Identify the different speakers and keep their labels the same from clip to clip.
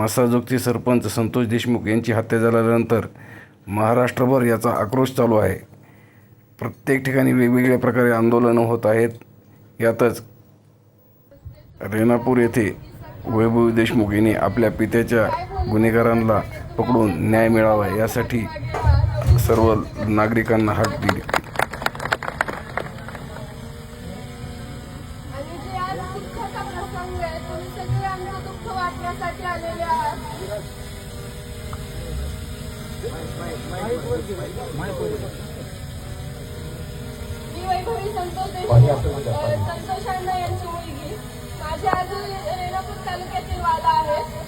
Speaker 1: मसाजोगचे सरपंच संतोष देशमुख यांची हत्या झाल्यानंतर महाराष्ट्रभर याचा आक्रोश चालू आहे. प्रत्येक ठिकाणी वेगवेगळ्या प्रकारे आंदोलनं होत आहेत. यातच रेणापूर येथे वैभव देशमुख यांनी आपल्या पित्याच्या गुन्हेगारांना पकडून न्याय मिळावा यासाठी सर्व नागरिकांना हाक दिली
Speaker 2: आणि जे आज दुःखाचा प्रसंग आहे. तुम्ही सगळे आमचं दुःख वाटण्यासाठी आलेले आहात. मी वैभवी संतोष देशमुख. अ, संतोष अण्णा यांची मुलगी. माझे आजोबा रेणापूर तालुक्यातील वाला आहेत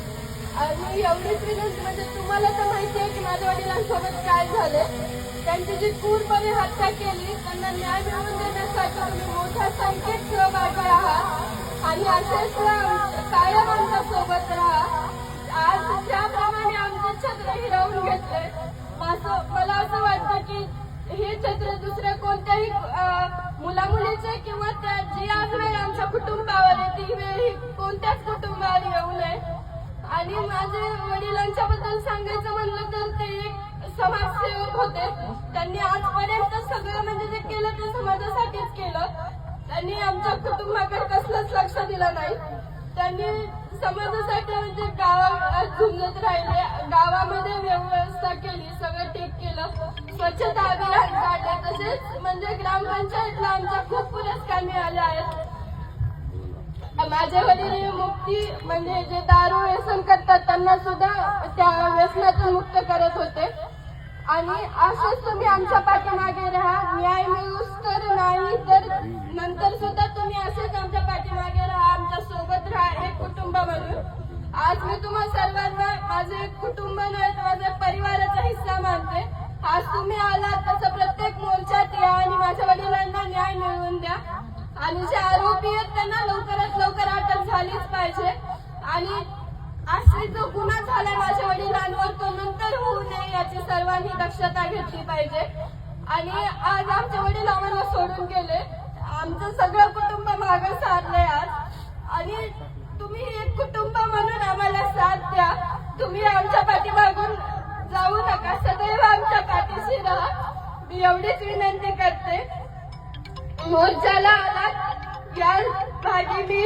Speaker 2: आणि एवढीच विनंती म्हणजे तुम्हाला तर माहिती आहे की माझ्या वडिलांसोबत काय झाले त्यांची जी क्रूरपणे हत्या केली त्यांना न्याय मिळवून देण्यासाठी तुम्ही मोठ्या संख्येत सहभागी आणि असेच कायम आमच्यासोबत राहा. आज ज्याप्रमाणे आमचं छत्र हिरावून घेतलंय माझं मला असं वाटतं की हे छत्र दुसऱ्या कोणत्याही मुला मुलीचे किंवा त्या जी आज वेळ आमच्या कुटुंबावर आहे ती वेळ ही कोणत्याच कुटुंबावर येऊ नये. आणि माझे वडिलांच्या बद्दल सांगायचं म्हणलं तर ते एक समाजसेवक होते. त्यांनी आजपर्यंत सगळं म्हणजे जे केलं ते समाजासाठीच केलं. त्यांनी आमच्या कुटुंबाकडे दिला नाही. त्यांनी समाजासाठी म्हणजे गावात झुंजत राहिले. गावामध्ये व्यवस्था केली सगळं ठीक केलं. स्वच्छता अभियान काढले. तसेच म्हणजे ग्रामपंचायतला आमच्या खूप पुरस्कार मिळाले आहेत. माझे वडील मुक्ती म्हणजे जे दारू व्यसन करतात त्यांना सुद्धा त्या व्यसनातून मुक्त करत होते. आणि असंच तुम्ही आमच्या पाठीमागे राहा. न्याय मिळूस तर नाही तर नंतर सुद्धा तुम्ही असंच आमच्या पाठी राहा आमच्यासोबत राहा एक कुटुंब म्हणून आज मी तुम्हा सर्वांना माझे कुटुंब नव्हे तर माझ्या परिवाराचा हिस्सा मानते. आज तुम्ही आलात तसं प्रत्येक मोर्चात या आणि माझ्या वडिलांना न्याय मिळवून द्या. आणि जे आरोपी आहेत त्यांना लवकरात लवकर अटक झालीच पाहिजे. आणि असे जो गुन्हा झालाय माझ्या वडिलांवर तो नंतर होऊ नये याची सर्वांनी दक्षता घेतली पाहिजे. आणि आज आमचे वडील आम्हाला सोडून गेले. आमचं सगळं कुटुंब मागे सारलंय आज आणि तुम्ही एक कुटुंब म्हणून आम्हाला साथ द्या तुम्ही आमच्या पाठीमागून जाऊ नका. सदैव आमच्या पाठीशी राहा. मी एवढीच विनंती करते. मोर्चाला आलात या भागी मी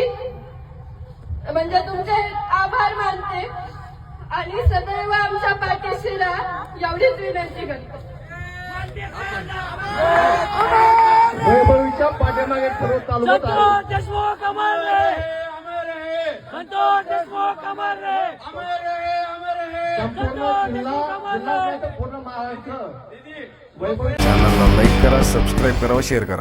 Speaker 2: म्हणजे तुमचे आभार मानते. आणि सदैव आमच्या पाठीशी राहा. एवढीच विनंती करते.
Speaker 3: वैभवीच्या पाठीमागे सर्व तालुक्यात आहे.
Speaker 4: संतोष देशमुख अमर रहे संतोष देशमुख अमर रहे
Speaker 1: चॅनलला लाईक करा सबस्क्राईब करा व शेअर करा.